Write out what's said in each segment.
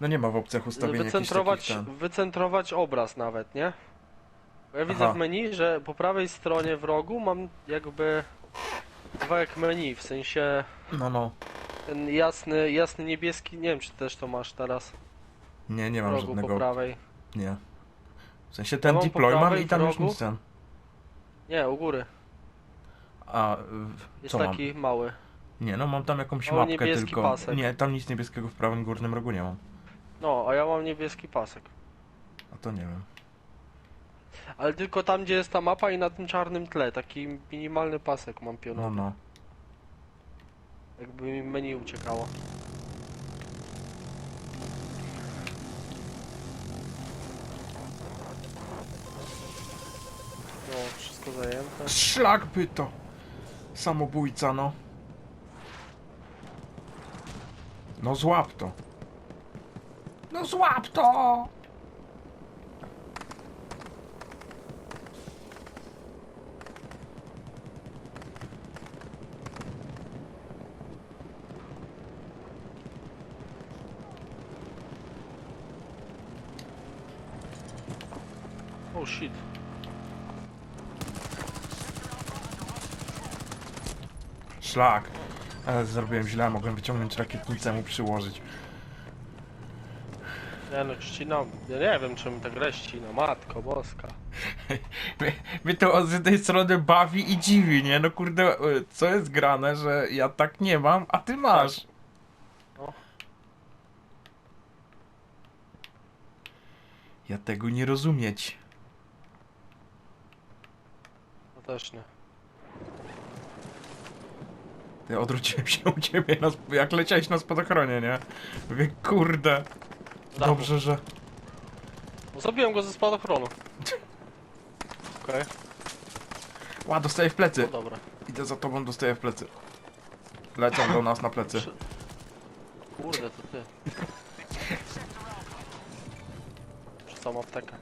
No nie ma w opcjach ustawień jakichś wycentrować, takich wycentrować obraz nawet, nie? Bo ja widzę Aha. w menu, że po prawej stronie w rogu mam jakby kawałek menu, w sensie No, no. ten jasny, jasny niebieski, nie wiem czy też to masz teraz Nie, nie w mam rogu po żadnego... prawej. Nie. W sensie ten mam po deploy mam prawej i tam już rogu. nic ten. Nie, u góry. A, y, Jest co mam? taki mały. Nie, no mam tam jakąś Mały mapkę niebieski tylko. pasek. Nie, tam nic niebieskiego w prawym górnym rogu nie mam. No, a ja mam niebieski pasek. A to nie wiem. Ale tylko tam gdzie jest ta mapa i na tym czarnym tle, taki minimalny pasek mam No, pionowy. no. Jakby mi menu uciekało. No, wszystko zajęte. Szlak by to! Samobójca, no. No złap to. No złap to! Oh shit. Szlak. Ale zrobiłem źle, mogłem wyciągnąć rakietnicę mu przyłożyć. Nie no, ścina. Ja nie wiem czym ta gra ścina, matko boska. Mnie, mnie to z tej strony bawi i dziwi, nie? No kurde, y, co jest grane, że ja tak nie mam, a ty masz. No. Ja tego nie rozumieć. To też nie. Ja odwróciłem się u ciebie, na, sp- jak leciałeś na spadochronie, nie? Mówię, kurde, Dachu. dobrze, że... No, Zabiłem go ze spadochronu. Okej, Ła, dostaję w plecy. no dobra. Idę za tobą, dostaję w plecy. Lecą do nas na plecy. Kurde, to ty. Rzucam aptekę.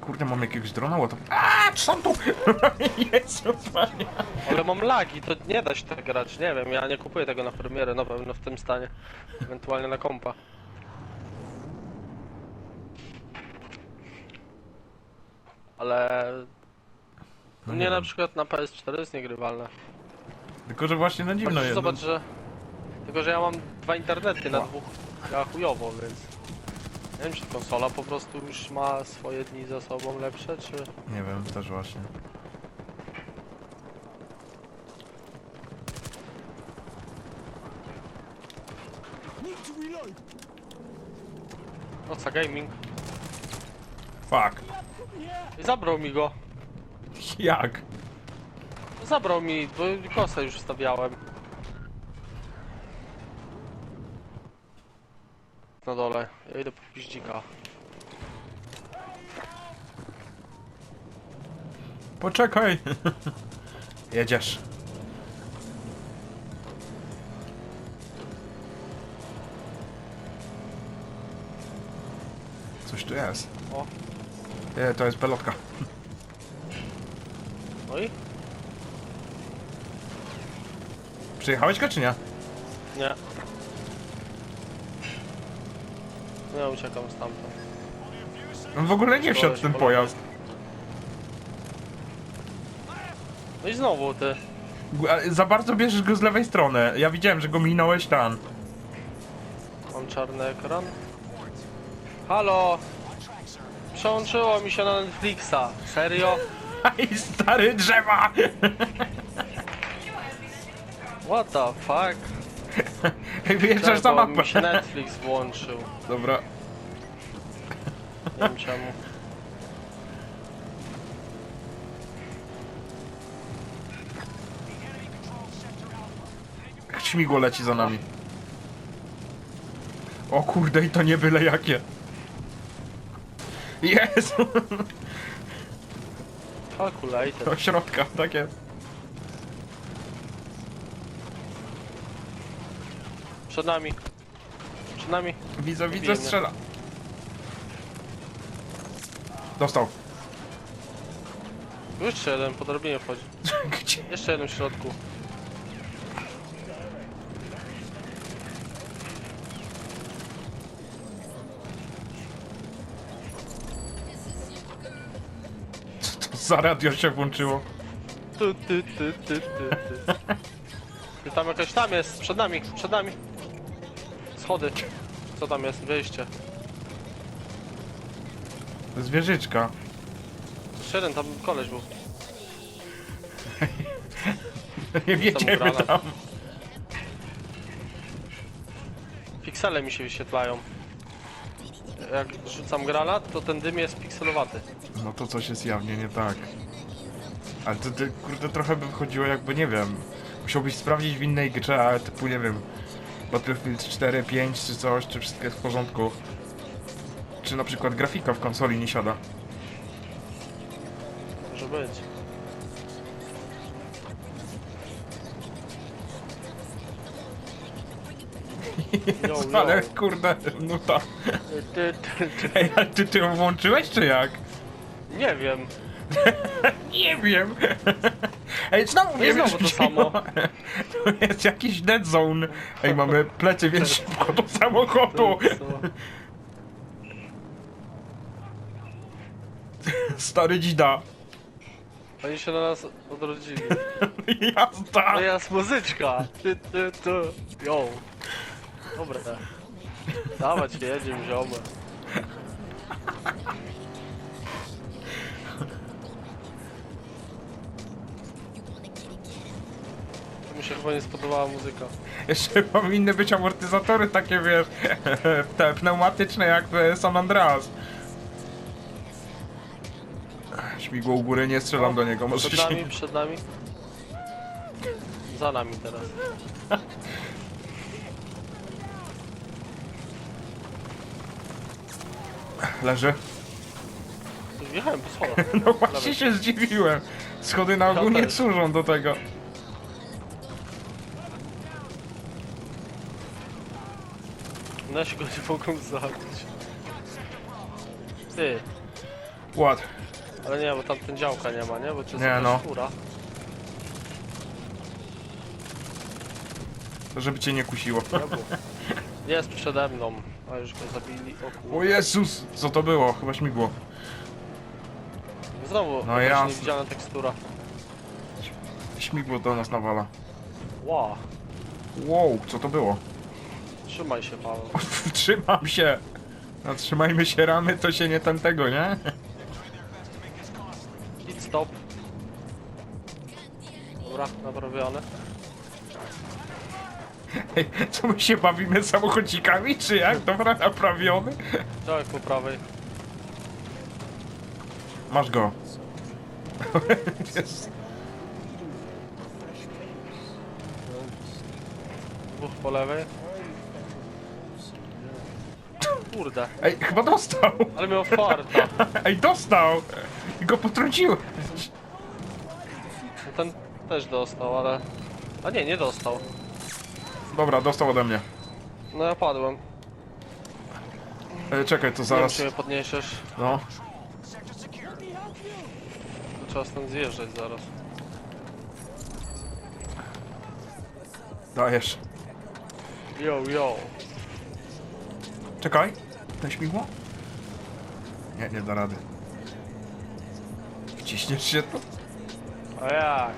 Kurde, mam jakiegoś drona, the... Aaaa, są tu! Jezus Maria. Ale mam lagi, to nie da się tak grać, nie wiem, ja nie kupuję tego na premierę na pewno w tym stanie. Ewentualnie na kompa. Ale No mnie nie na przykład na PS4 jest niegrywalne. Tylko, że właśnie na dziwno Zobacz, jest. zobacz, że... Tylko, że ja mam dwa internety na dwóch, ja chujowo, więc... Nie wiem, czy konsola po prostu już ma swoje dni za sobą lepsze, czy... Nie wiem, też właśnie. Noca Gaming. Fuck. Zabrał mi go. Jak? Zabrał mi, bo kosę już wstawiałem. Na dole. Ja idę po piździka. Poczekaj. Jedziesz. Coś tu jest. O. Nie, to jest pelotka. No i? Przyjechałeś go czy nie? Nie. No ja uciekam stamtąd. On w ogóle nie wsiadł w ten pojazd. No i znowu ty. Za bardzo bierzesz go z lewej strony. Ja widziałem, że go minąłeś tam. Mam czarny ekran. Halo! Przełączyło mi się na Netflixa. Serio? Aj, stary drzewa! What the fuck? Wyjeżdżasz za Czego mapę. mi się Netflix włączył. Dobra. Nie wiem czemu. Śmigło leci za nami. O kurde, i to nie byle jakie. Jezu! Calculator. Do środka, tak jest. Przed nami. Przed nami. Widzę, widzę, strzela. Dostał. No Jeszcze jeden, po wchodzi. Gdzie? Jeszcze jeden w środku. Co to za radio się włączyło? Tu, ty, ty, ty, ty, ty. Tam jakaś tam jest, przed nami, przed nami. Schody. Co tam jest? Wyjście. Zwierzyczka. Jeden tam koleś był. Nie wiedziemy granat. tam. Piksele mi się wyświetlają. Jak rzucam granat, to ten dym jest pikselowaty. No to coś jest jawnie nie tak. Ale to, to kurde trochę by wychodziło jakby, nie wiem, musiałbyś sprawdzić w innej grze, ale typu, nie wiem, Battlefield 4, 5 czy coś, czy wszystko jest w porządku. Czy na przykład grafika w konsoli nie siada. Może być. Yo. Ale kurde, tak. Ty, ty, ty. Ej, ty, ty ją włączyłeś czy jak? Nie wiem. Nie wiem. Ej, znowu mnie znowu to samo. To jest jakiś dead zone. Ej, mamy plecy, więc szybko do samochodu. Stary dzida. Oni się na nas odrodzili. Jazda. To jest muzyczka. Ty, ty, ty. Yo. Dobra. Dawać, jedziemy, ziomy. Się chyba nie spodobała muzyka. Jeszcze powinny być amortyzatory takie, wiesz, te pneumatyczne jak w San Andreas. Śmigło u góry, nie strzelam do niego, może Przed się... nami, przed nami. Za nami teraz. Leży. Wjechałem po schodach. No właśnie się zdziwiłem. Schody na ogół Ja nie też. służą do tego. No ja się go nie mogą zabić. Ty, Ład. ale nie, bo tam ten działka nie ma, nie? Bo to jest Nie, jakaś no. fura. To żeby cię nie kusiło. Jest przede mną, a już go zabili. O O. Jezus! Co to było? Chyba śmigło. Znowu No jakaś jasne. niewidzialna tekstura. Śmigło do nas nawala. Ła, Wow, co to było? Trzymaj się Paweł. Trzymam się! No, trzymajmy się ramy, to się nie ten tego, nie? Hit stop. Dobra, naprawione. Ej, co my się bawimy samochodzikami, czy jak? Dobra, naprawiony? Działek po prawej. Masz go. Jest. Dwóch po lewej. Kurde, Ej, chyba dostał! ale miał farta. Ej, dostał! I go potrąciłem! No Ten też dostał, ale... A nie, nie dostał. Dobra, dostał ode mnie. No ja padłem. Ej, czekaj, to wiem, zaraz... czy mnie podniesiesz. No. To trzeba stąd zjeżdżać zaraz. Dajesz. Yo, yo. Czekaj. Ten śmigło? Nie, nie da rady. Wciśniesz się tu? A jak?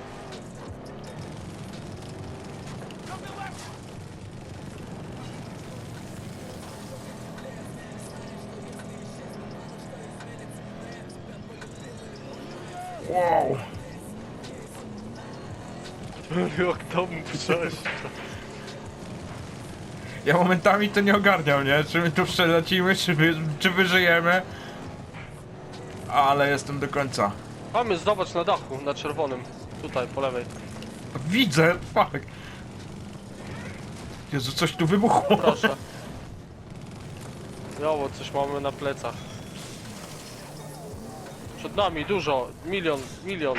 Wow! Jak tam przejść? Ja momentami to nie ogarniam, nie? Czy my tu przelecimy, czy, wy, czy wyżyjemy? Ale jestem do końca. Mamy, zobacz na dachu, na czerwonym. Tutaj, po lewej. Widzę, fuck. Jezu, coś tu wybuchło. Proszę. Jo, bo coś mamy na plecach. Przed nami dużo. Milion, milion.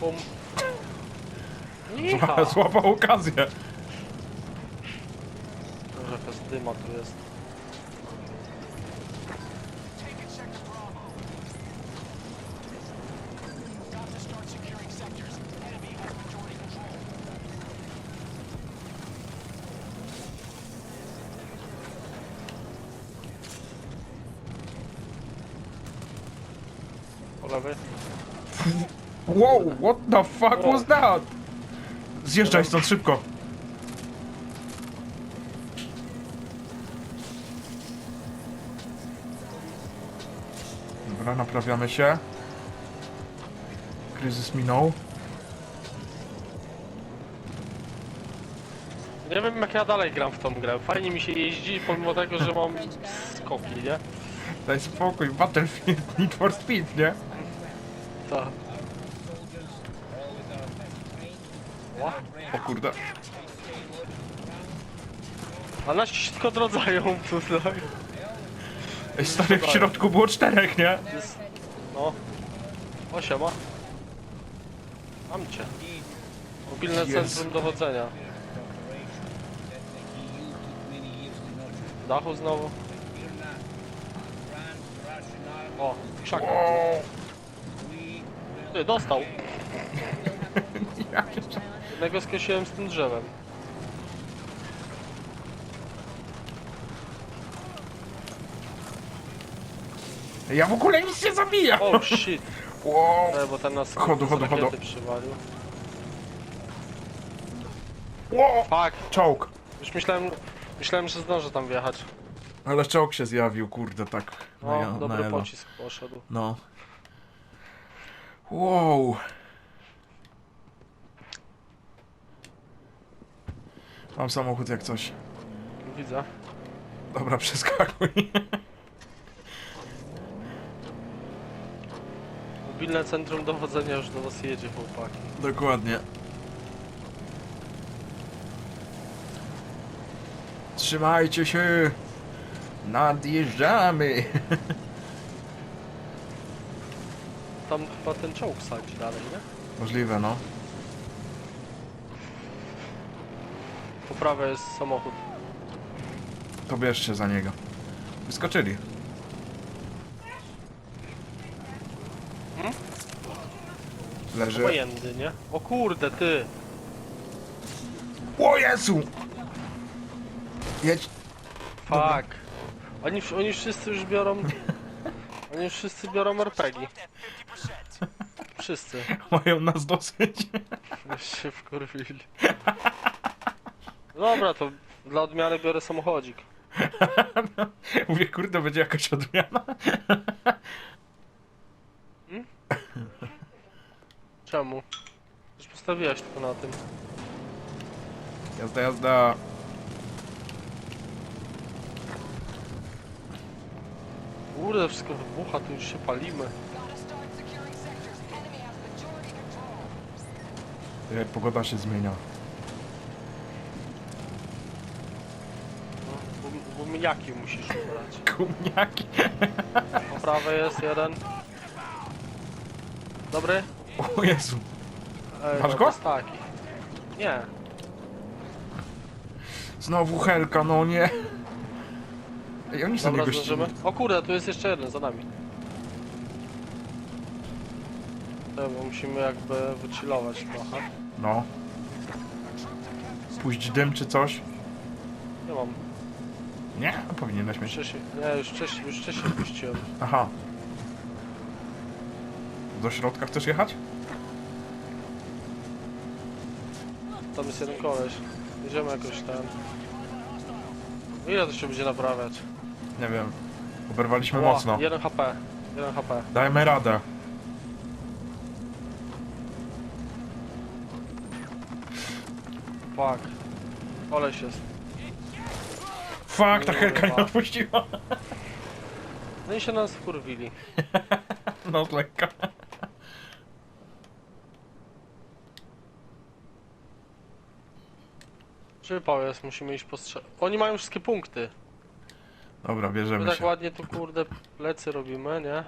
Bum. Nicha. Złapał okazję. Bez dyma tu jest. Po lewej. Wow, what the fuck was that? Zjeżdżaj stąd szybko. Naprawiamy się. Kryzys minął. Nie wiem jak ja dalej gram w tą grę. Fajnie mi się jeździ, pomimo tego, że mam skoki, nie? Daj spokój, Battlefield, Need for Speed, nie? Tak. Ła. O kurde. A nasi się tylko drodzają tutaj. Ej, stary, w środku było czterech, nie? Jest... No. O siema. Mam cię. Mobilne Jest. centrum dowodzenia. Dachu znowu. O, krzak. Ty, dostał. Jednego skosiłem z tym drzewem. Ja w ogóle nic nie zabijam! Oh shit. Wow. E, bo ten nas Chodu, chodu, chodu. rakiety przywalił. Wow. Fuck. Czołg. Już myślałem, myślałem, że zdążę tam wjechać. Ale czołg się zjawił, kurde, tak. No, ja- dobry elo. pocisk poszedł. No. Wow. Mam samochód jak coś. Widzę. Dobra, przeskakuj. Mobilne centrum dowodzenia już do was jedzie, chłopaki. Dokładnie. Trzymajcie się! Nadjeżdżamy! Tam chyba ten czołg sadzi dalej, nie? Możliwe, no. Po prawej jest samochód. To bierzcie za niego. Wyskoczyli. Leży. Wojenny, nie? O kurde, ty! O Jezu! Jedź. Fuck. Oni, oni wszyscy już biorą... Oni już wszyscy biorą RPG. Wszyscy. Mają nas dosyć. Już się wkurwili. Dobra, to dla odmiany biorę samochodzik. Mówię, kurde, będzie jakaś odmiana. Czemu? Już postawiłeś tylko na tym. Jazda, jazda. Kurde, wszystko wybucha, tu już się palimy. Jak pogoda się zmienia. No, musisz ubrać. Gumniaki. Po prawej jest jeden. Dobry? O Jezu. Ej, Masz no go? to jest taki. Nie. Znowu Helka, no nie. Ej, oni są Dobra, zdążymy. O kurde, tu jest jeszcze jeden za nami. Bo musimy jakby wychillować trochę. No. Puść dym czy coś? Nie mam. Nie? No, powinieneś mieć. Wcześniej, nie, już wcześniej, już wcześniej puściłem. Aha. Do środka chcesz jechać? Tam jest jeden koleś. Jedziemy jakoś tam. Ile to się będzie naprawiać? Nie wiem. Oberwaliśmy mocno. 1 HP. 1 HP. Dajmy radę. Fuck. Koleś jest. Fuck, ta Helka nie Kurwa. odpuściła. No i się nas wkurwili. No lekka. Przypał jest, musimy iść postrze... Oni mają wszystkie punkty. Dobra, My bierzemy tak się. ładnie tu kurde plecy robimy, nie?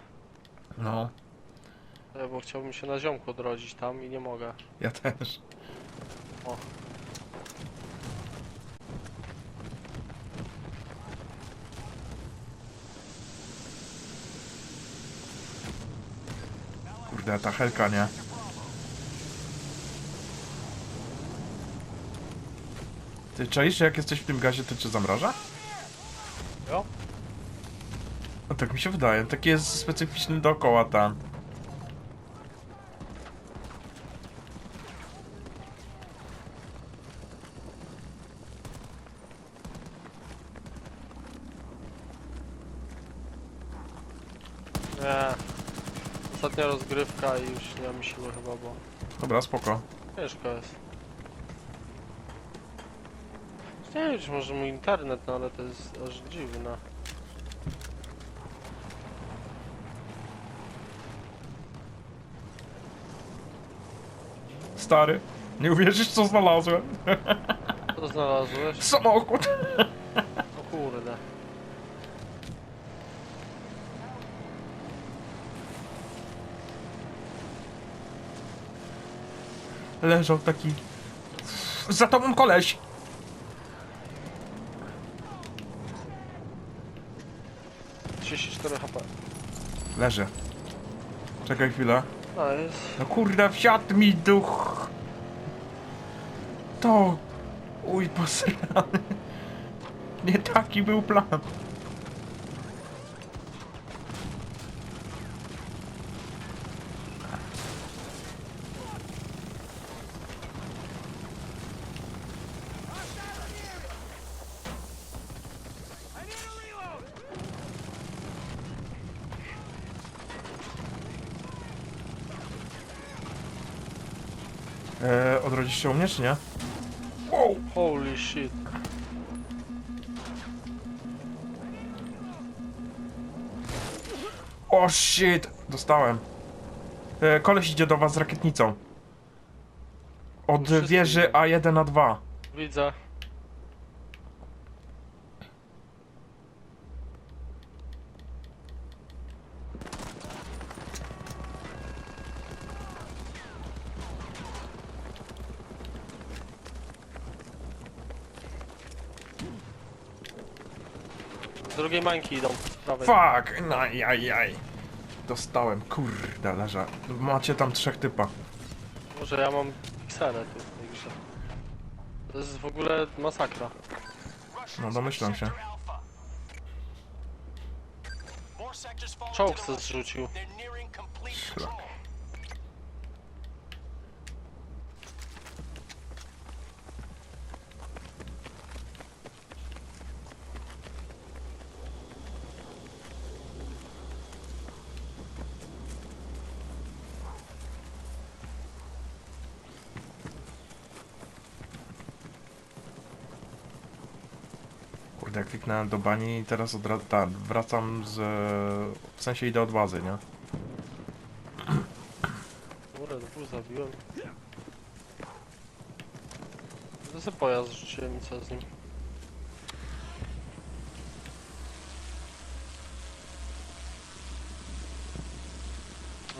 No, E, Bo chciałbym się na ziomku odrodzić tam i nie mogę. ja też. O. Kurde, ta Helka, nie? Ty czaisz, jak jesteś w tym gazie, to cię zamraża? Jo? No tak mi się wydaje, taki jest specyficzny dookoła tam. Ostatnia rozgrywka i już nie mam siły chyba, bo Dobra, spoko. ciężko jest. Nie wiem, czy może mój internet, no ale to jest aż dziwne. Stary, nie uwierzysz co znalazłem. Co znalazłeś? Samochód. O kurde. Leżał taki... Za tobą koleś. Leży. Czekaj chwilę. Jest. No kurde, wsiadł mi duch. To... Uj, posrany. Nie taki był plan. Eee, odrodzisz się u mnie, czy nie? Wow! Holy shit. O shit! Dostałem. E, koleś idzie do was z rakietnicą. Od wieży idą. A1 na 2. Widzę. Drugiej mańki idą, prawej. Fuck! No, jaj, jaj. Dostałem, kurde, leżę. Macie tam trzech typa. Może ja mam pikselę tu w tej grze. To jest w ogóle masakra. No, domyślam się. Czołg se zrzucił. Kurde, kliknąłem do bani i teraz od razu, tak, wracam z... W sensie idę od bazy, nie? Kurde, dwóch zabiłem. To sobie pojazd rzuciłem i co z nim?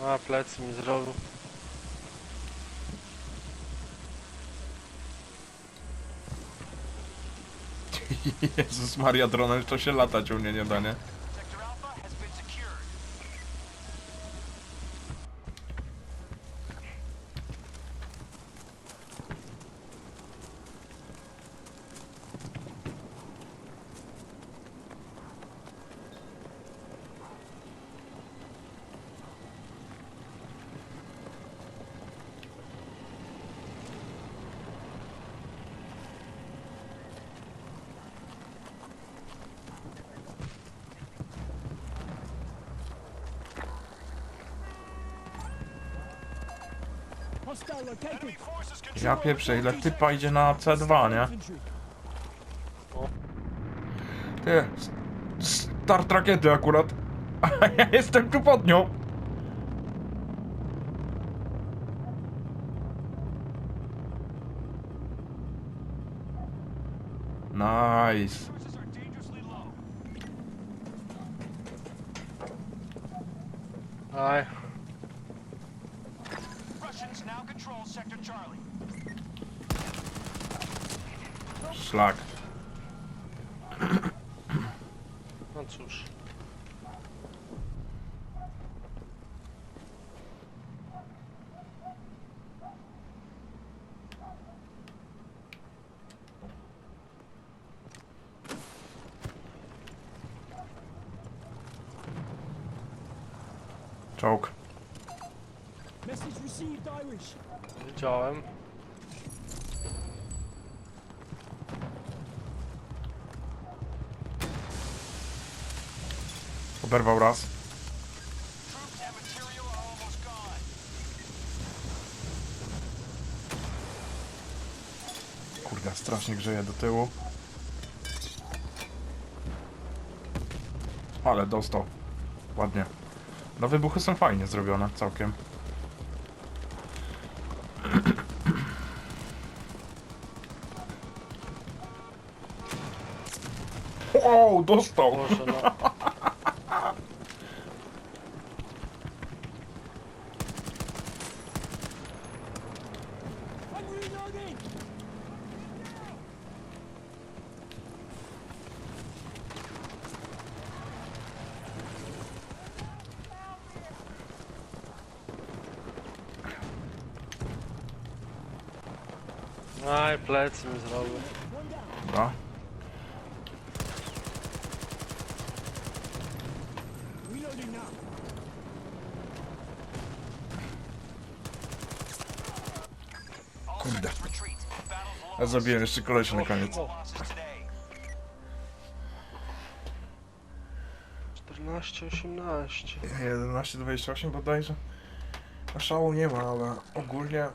A, plecy mi zrobił. Jezus Maria, dronem to się latać u mnie nie da, nie? Ja pieprzę, ile typa idzie na C2, nie? Ty, start rakiety akurat. Ja jestem tu pod nią. Nice. Aj, Sector Charlie. Szlak. no cóż. Czołg. Message received, Irish. Wiedziałem. Oberwał raz. Kurde, strasznie grzeje do tyłu. Ale dostał. Ładnie. No wybuchy są fajnie zrobione, całkiem. O, dostał! Boże, no. I'm reloading! Aj, plecy mi zrobił. One down. Dobra. Reloading now. All Kurde. Ja zabiłem jeszcze kolesia na koniec. losses today. 14, 18. 11-28 bodajże. A szału nie ma, ale ogólnie...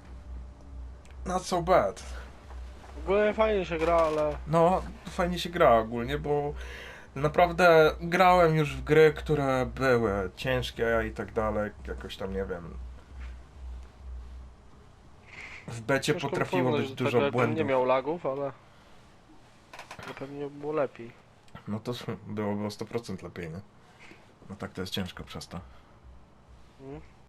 Not so bad. Ogólnie fajnie się gra, ale... No, fajnie się gra ogólnie, bo naprawdę grałem już w gry, które były ciężkie i tak dalej, jakoś tam nie wiem. W becie ciężko potrafiło być dużo tego, jakbym błędów. nie miał lagów, ale... ale pewnie było lepiej. No to byłoby o 100% lepiej, nie? No tak to jest ciężko przez to. Mm.